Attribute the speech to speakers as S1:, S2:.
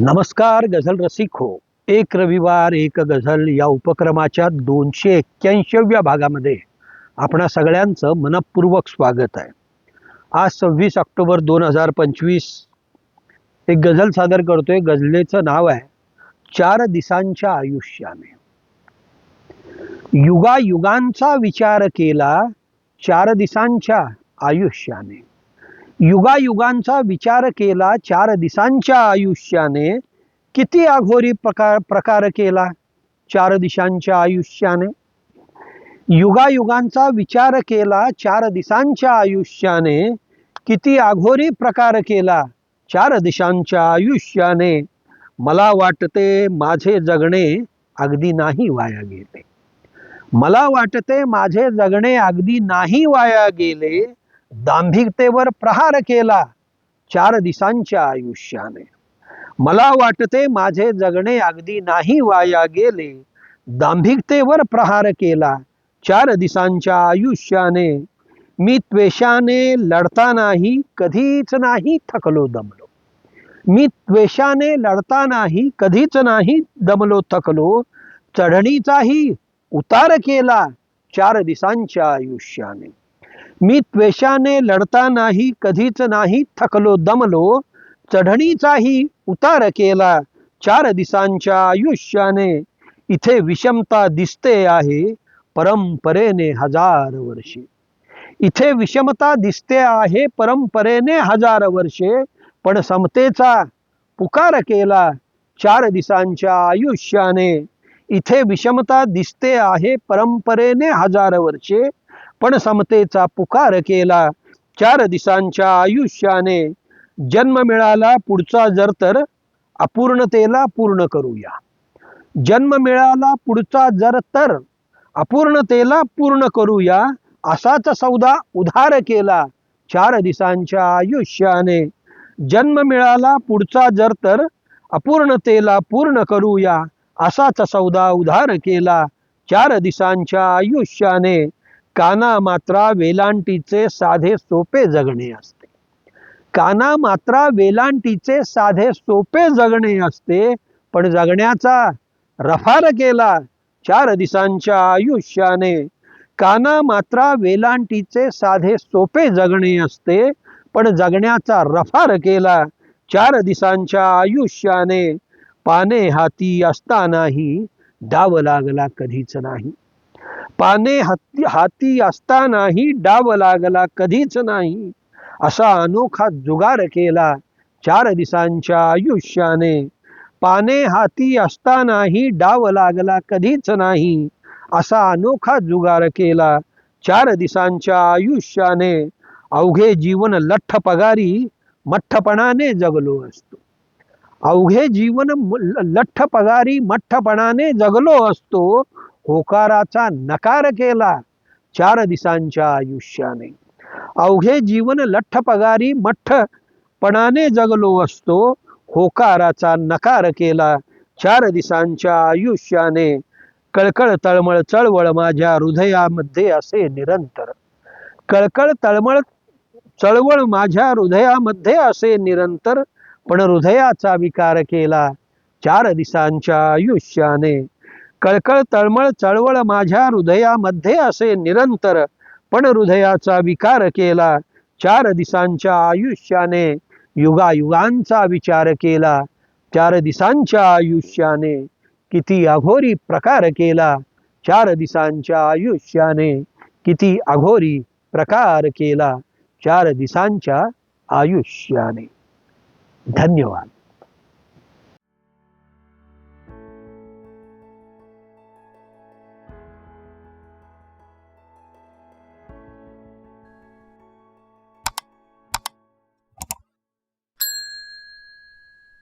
S1: नमस्कार गझल रसिक हो. एक रविवार एक गझल या उपक्रमाच्या दोनशे एक्क्याऐंशीव्या भागामध्ये आपणा सगळ्यांचं मनपूर्वक स्वागत आहे. आज सव्वीस ऑक्टोबर दोन हजार पंचवीस. एक गझल सादर करतोय. गझलेचं नाव आहे चार दिसांच्या आयुष्याने. युगायुगांचा विचार केला चार दिसांच्या आयुष्याने. युगायुगांचा विचार केला चार दिसांच्या आयुष्याने किती अघोरी प्रकार प्रकार केला चार दिशांच्या आयुष्याने? युगायुगांचा विचार केला चार दिसांच्या आयुष्याने किती अघोरी प्रकार केला चार दिशांच्या आयुष्याने? मला वाटते माझे जगणे अगदी नाही वाया गेले. मला वाटते माझे जगणे अगदी नाही वाया गेले. दांभिकतेवर प्रहार केला चार दिसांच्या आयुष्याने. मला वाटते माझे जगणे अगदी नाही वाया गेले. दांभिकतेवर प्रहार केला चार दिसांच्या आयुष्याने. मी त्वेषाने लढतानाही कधीच नाही थकलो दमलो. मी त्वेषाने लढतानाही कधीच नाही दमलो थकलो. चढणीचाही उतार केला चार दिसांच्या आयुष्याने. मी त्वेषाने लढतानाही कधीच नाही थकलो दमलो. चढणीचाही उतार केला चार दिसांच्या आयुष्याने. इथे विषमता दिसते आहे परंपरेने हजार वर्षे. इथे विषमता दिसते आहे परंपरेने हजार वर्षे. पण समतेचा पुकार केला चार दिसांच्या आयुष्याने. इथे विषमता दिसते आहे परंपरेने हजार वर्षे. पण समतेचा पुकार केला. चार दिसांच्या आयुष्याने जन्म मिळाला पुढचा जर तर अपूर्णतेला पूर्ण करूया. जन्म मिळाला पुढचा जर तर अपूर्णतेला पूर्ण करूया असाच सौदा उधार केला. चार दिसांच्या आयुष्याने जन्म मिळाला पुढचा जर तर अपूर्णतेला पूर्ण करूया असाच सौदा उधार केला. चार दिसांच्या आयुष्याने काना मात्रा वेलांटीचे साधे सोपे जगणे असते. काना मात्रा वेलांटीचे साधे सोपे जगणे असते पण जगण्याचा रफार केला चार दिसांच्या आयुष्याने. काना मात्रा वेलांटीचे साधे सोपे जगणे असते पण जगण्याचा रफार केला चार दिसांच्या आयुष्याने. पाने हाती असतानाही डाव लागला कधीच नाही. पाने हाती हाती असतानाही डाव लागला कधीच नाही. असा अनोखा जुगार केला चार दिसांच्या आयुष्याने. पाने हाती असतानाही डाव लागला कधीच नाही. असा अनोखा जुगार केला चार दिसांच्या आयुष्याने. अवघे जीवन लठ्ठ पगारी मठ्ठपणाने जगलो असतो. अवघे जीवन लठ्ठ पगारी मठ्ठपणाने जगलो असतो. होकाराचा नकार केला. चार दिसांच्या आयुष्याने. अवघे जीवन लठ्ठ पगारी मठ्ठपणाने जगलो असतो. होकाराचा नकार केला. चार दिसांच्या आयुष्याने कळकळ तळमळ चळवळ माझ्या हृदयामध्ये असे निरंतर. कळकळ तळमळ चळवळ माझ्या हृदयामध्ये असे निरंतर. पण हृदयाचा विकार केला. चार दिसांच्या आयुष्याने कळकळ तळमळ चळवळ माझ्या हृदयामध्ये असे निरंतर. पण हृदयाचा विकार केला. चार दिसांच्या आयुष्याने युगायुगांचा विचार केला. चार दिसांच्या आयुष्याने किती अघोरी प्रकार केला. चार दिसांच्या आयुष्याने किती अघोरी प्रकार केला. चार दिसांच्या आयुष्याने. धन्यवाद.